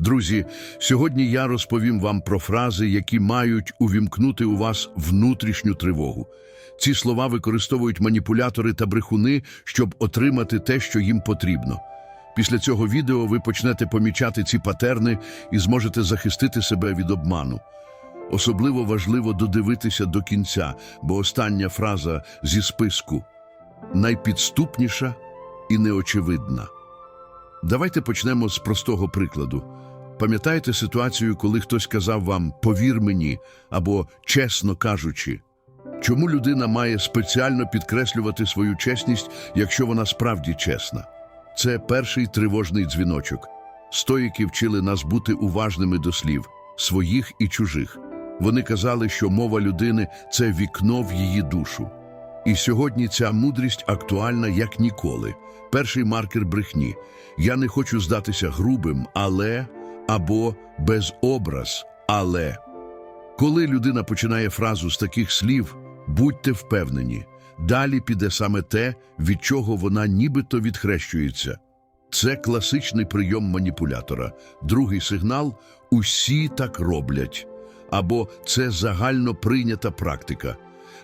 Друзі, сьогодні я розповім вам про фрази, які мають увімкнути у вас внутрішню тривогу. Ці слова використовують маніпулятори та брехуни, щоб отримати те, що їм потрібно. Після цього відео ви почнете помічати ці патерни і зможете захистити себе від обману. Особливо важливо додивитися до кінця, бо остання фраза зі списку найпідступніша і неочевидна. Давайте почнемо з простого прикладу. Пам'ятаєте ситуацію, коли хтось казав вам «повір мені» або «чесно кажучи»? Чому людина має спеціально підкреслювати свою чесність, якщо вона справді чесна? Це перший тривожний дзвіночок. Стоїки вчили нас бути уважними до слів своїх і чужих. Вони казали, що мова людини це вікно в її душу. І сьогодні ця мудрість актуальна як ніколи. Перший маркер брехні. Я не хочу здатися грубим, але або безобраз, але. Коли людина починає фразу з таких слів, будьте впевнені, далі піде саме те, від чого вона нібито відхрещується. Це класичний прийом маніпулятора. Другий сигнал усі так роблять. Або це загально прийнята практика.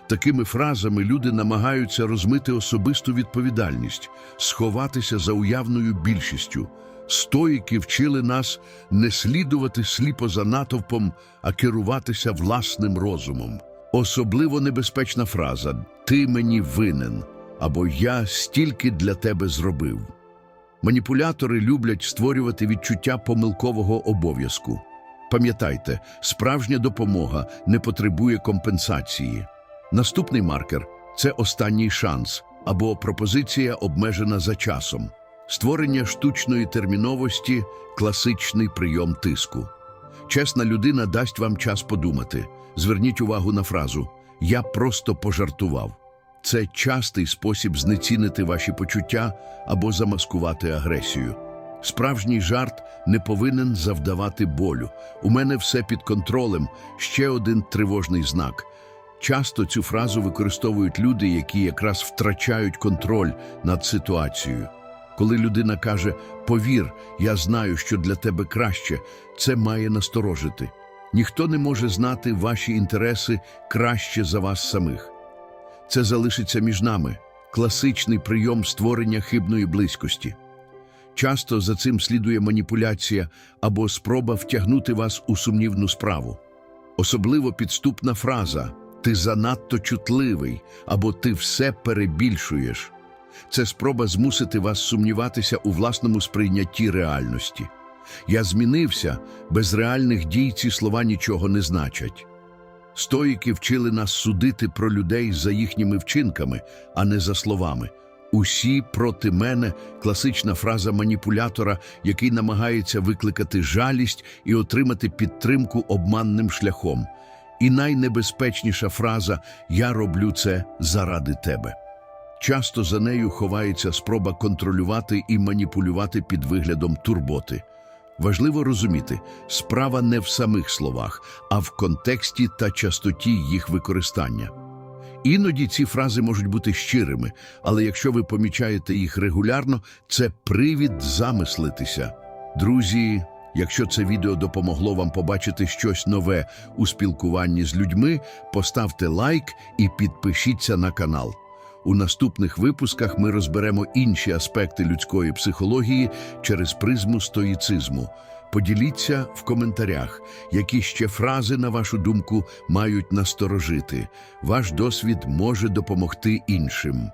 Такими фразами люди намагаються розмити особисту відповідальність, сховатися за уявною більшістю. Стоїки вчили нас не слідувати сліпо за натовпом, а керуватися власним розумом. Особливо небезпечна фраза Ти мені винен або Я стільки для тебе зробив. Маніпулятори люблять створювати відчуття помилкового обов'язку. Пам'ятайте, справжня допомога не потребує компенсації. Наступний маркер це останній шанс або пропозиція обмежена за часом. Створення штучної терміновості класичний прийом тиску. Чесна людина дасть вам час подумати. Зверніть увагу на фразу Я просто пожартував. Це частий спосіб знецінити ваші почуття або замаскувати агресію. Справжній жарт не повинен завдавати болю. У мене все під контролем. Ще один тривожний знак. Часто цю фразу використовують люди, які якраз втрачають контроль над ситуацією. Коли людина каже Повір, я знаю, що для тебе краще, це має насторожити. Ніхто не може знати ваші інтереси краще за вас самих. Це залишиться між нами класичний прийом створення хибної близькості. Часто за цим слідує маніпуляція або спроба втягнути вас у сумнівну справу. Особливо підступна фраза Ти занадто чутливий або ти все перебільшуєш. Це спроба змусити вас сумніватися у власному сприйнятті реальності. Я змінився, без реальних дій ці слова нічого не значать. Стоїки вчили нас судити про людей за їхніми вчинками, а не за словами. Усі проти мене класична фраза маніпулятора, який намагається викликати жалість і отримати підтримку обманним шляхом. І найнебезпечніша фраза Я роблю це заради тебе. Часто за нею ховається спроба контролювати і маніпулювати під виглядом турботи. Важливо розуміти, справа не в самих словах, а в контексті та частоті їх використання. Іноді ці фрази можуть бути щирими, але якщо ви помічаєте їх регулярно, це привід замислитися. Друзі, якщо це відео допомогло вам побачити щось нове у спілкуванні з людьми, поставте лайк і підпишіться на канал. У наступних випусках ми розберемо інші аспекти людської психології через призму стоїцизму. Поділіться в коментарях, які ще фрази, на вашу думку, мають насторожити. Ваш досвід може допомогти іншим.